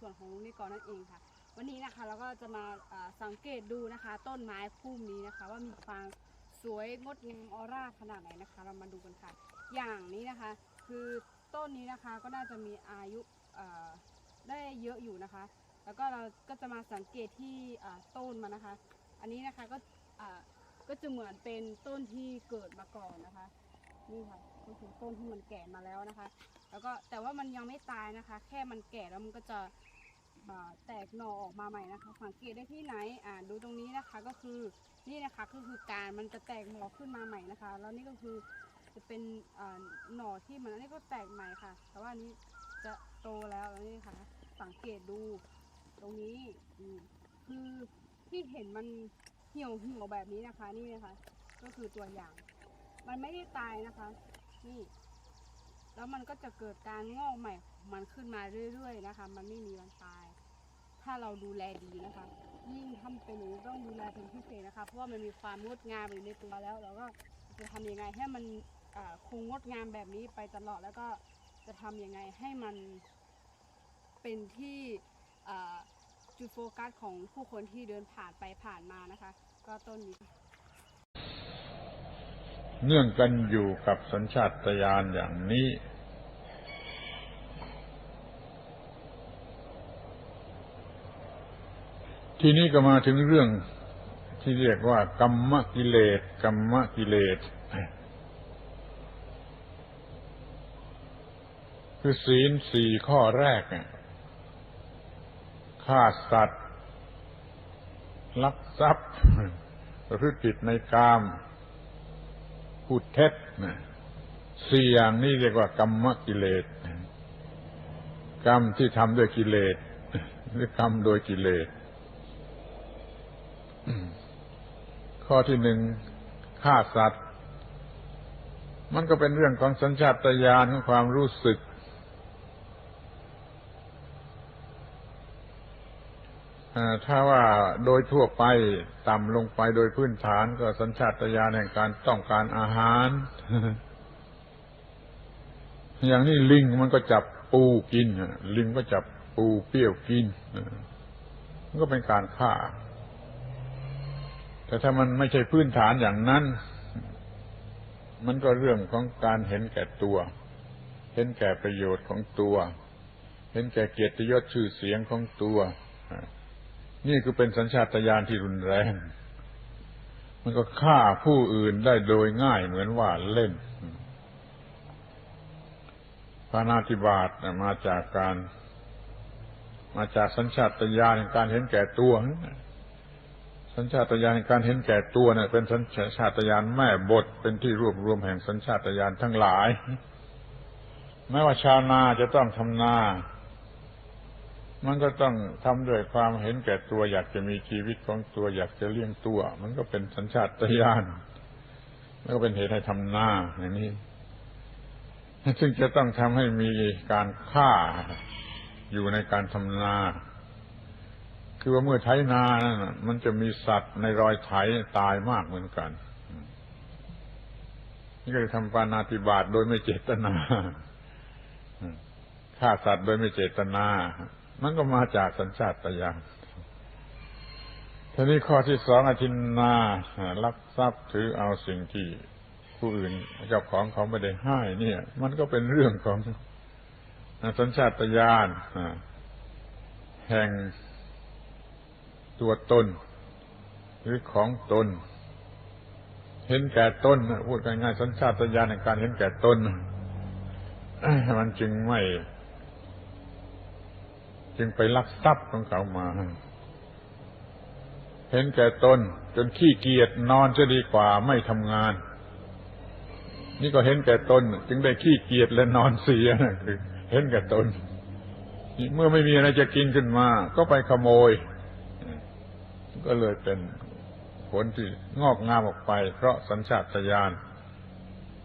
ส่วนของลุงนิกรนั่นเองค่ะ วันนี้นะคะเราก็จะมาสังเกตดูนะคะ ต้นไม้พุ่มนี้นะคะ ว่ามีความสวยงดงามออร่าขนาดไหนนะคะ เรามาดูกันค่ะ อย่างนี้นะคะ คือต้นนี้นะคะก็น่าจะมีอายุได้เยอะอยู่นะคะ แล้วก็เราก็จะมาสังเกตที่ต้นมันนะคะ อันนี้นะคะก็ก็จะเหมือนเป็นต้นที่เกิดมาก่อนนะคะนี่ค่ะ ก็คือต้นที่มันแก่มาแล้วนะคะ แล้วก็แต่ว่ามันยังไม่ตายนะคะ แค่มันแก่แล้วมันก็จะแตกหน่อออกมาใหม่นะคะ สังเกตได้ที่ไหนอ่าดูตรงนี้นะคะก็คือนี่นะคะก็คือการมันจะแตกหน่อขึ้นมาใหม่นะคะ แล้วนี่ก็คือจะเป็นหน่อที่มันอันนี้ก็แตกใหม่ค่ะ แต่ว่านี้จะโตแล้วแล้วนี่ค่ะ สังเกตดูตรงนี้อืคือที่เห็นมันเหี่ยวเหี่ยวแบบนี้นะคะนี่นะคะ ก็คือตัวอย่าง มันไม่ได้ตายนะคะ นี่ แล้วมันก็จะเกิดการงอกใหม่ของมันขึ้นมาเรื่อย ๆ นะคะ มันไม่มีวันตาย ถ้าเราดูแลดีนะคะ ยิ่งทำเป็นอย่างนี้ต้องดูแลเป็นพิเศษนะคะ เพราะว่ามันมีความงดงามอยู่ในตัวแล้ว เราก็จะทำยังไงให้มันคงงดงามแบบนี้ไปตลอดแล้วก็จะทำยังไงให้มันเป็นที่จุดโฟกัสของผู้คนที่เดินผ่านไปผ่านมานะคะ ก็ต้นนี้ เนื่องกันอยู่กับสัญชาตญาณอย่างนี้ ทีนี้ก็มาถึงเรื่องที่เรียกว่ากรรมกิเลสกรรมกิเลสคือศีลสี่ข้อแรกฆ่าสัตว์ ลักทรัพย์ประพฤติผิดในกาม พูดเท็จนะสี่อย่างนี้เรียกว่ากรรมกิเลสกรรมที่ทำด้วยกิเลสหรือกรรมโดยกิเลสข้อที่หนึ่งฆ่าสัตว์ มันก็เป็นเรื่องของสัญชาตญาณของความรู้สึก อ่า ถ้าว่าโดยทั่วไปต่ำลงไปโดยพื้นฐานก็สัญชาตญาณแห่งการต้องการอาหาร อย่างนี้ลิงมันก็จับปูกินลิงก็จับปูเปรี้ยวกินมันก็เป็นการฆ่า แต่ถ้ามันไม่ใช่พื้นฐานอย่างนั้น มันก็เรื่องของการเห็นแก่ตัว เห็นแก่ประโยชน์ของตัว เห็นแก่เกียรติยศชื่อเสียงของตัว นี่คือเป็นสัญชาตญาณที่รุนแรง มันก็ฆ่าผู้อื่นได้โดยง่ายเหมือนว่าเล่นปานาธิบาตมาจากการ มาจากสัญชาตญาณแห่งการเห็นแก่ตัว สัญชาตญาณแห่งการเห็นแก่ตัวเนี่ยเป็นสัญชาตญาณแม่บทเป็นที่รวบรวมแห่งสัญชาตญาณทั้งหลายแม้ว่าชาวนาจะต้องทำนา มันก็ต้องทำด้วยความเห็นแก่ตัวอยากจะมีชีวิตของตัวอยากจะเลี้ยงตัว มันก็เป็นสัญชาตญาณแล้วก็เป็นเหตุให้ทำนาอย่างนี้ ซึ่งจะต้องทำให้มีการฆ่าอยู่ในการทำนา คือว่าเมื่อไถนานั้นน่ะมันจะมีสัตว์ในรอยไถตายมากเหมือนกัน นี่ก็ทำปานาติบาตโดยไม่เจตนาฆ่าสัตว์โดยไม่เจตนา มันก็มาจากสัญชาตญาณทีนี้ข้อที่สองอธินนาลักทรัพย์ถือเอาสิ่งที่ผู้อื่นเจ้าของเขาไม่ได้ให้เนี่ย มันก็เป็นเรื่องของสัญชาตญาณแห่งตัวตน หรือของตน เห็นแก่ตนพูดง่ายๆสัญชาตญาณในการเห็นแก่ตนมันจึงไม่ จึงไปลักทรัพย์ของเขามา เห็นแก่ตนจนขี้เกียจนอนจะดีกว่าไม่ทำงาน นี่ก็เห็นแก่ตน จึงได้ขี้เกียจและนอนเสียนะคือ เห็นแก่ตน เมื่อไม่มีอะไรจะกินขึ้นมา ก็ไปขโมย ก็เลยเป็นผลที่งอกงามออกไป เพราะสัญชาตญาณ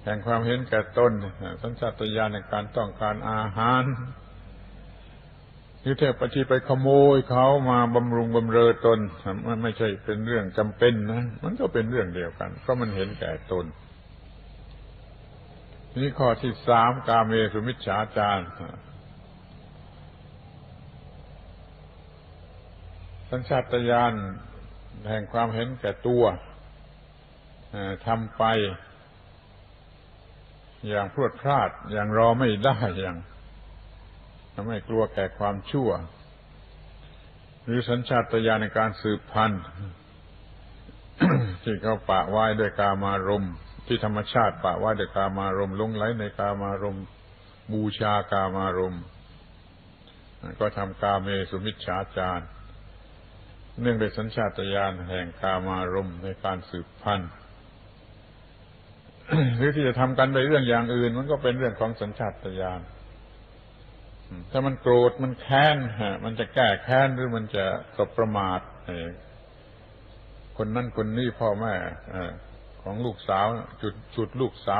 แห่งความเห็นแก่ตนสัญชาตญาณในการต้องการอาหาร หรือเทพปฏิไปขโมยเขามาบำรุงบำเรอตนมันไม่ใช่เป็นเรื่องจำเป็นนะมันก็เป็นเรื่องเดียวกัน เพราะมันเห็นแก่ตน นี่ข้อที่สามกาเมสุมิจฉาจารสัญชาตญาณแห่งความเห็นแก่ตัวทำไป อย่างพรวดพลาดอย่างรอไม่ได้อย่าง ไม่กลัวแก่ความชั่ว หรือสัญชาตญาณในการสืบพันธุ์ที่เขาปะไว้ด้วยกามารมณ์ที่ธรรมชาติปะไว้ด้วยกามารมณ์ลงไหลในกามารมณ์บูชากามารมณ์ก็ทำกาเมสุมิชฌาจารเนื่องด้วยสัญชาตญาณแห่งกามารมณ์ในการสืบพันธุ์หรือที่จะทำกันในเรื่องอย่างอื่น มันก็เป็นเรื่องของสัญชาตญาณ ถ้ามันโกรธมันแค้นฮะ มันจะแก้แค้นหรือมันจะตบประมาทคนนั้นคนนี้พ่อแม่ของลูกสาวจุดจุดลูกสาว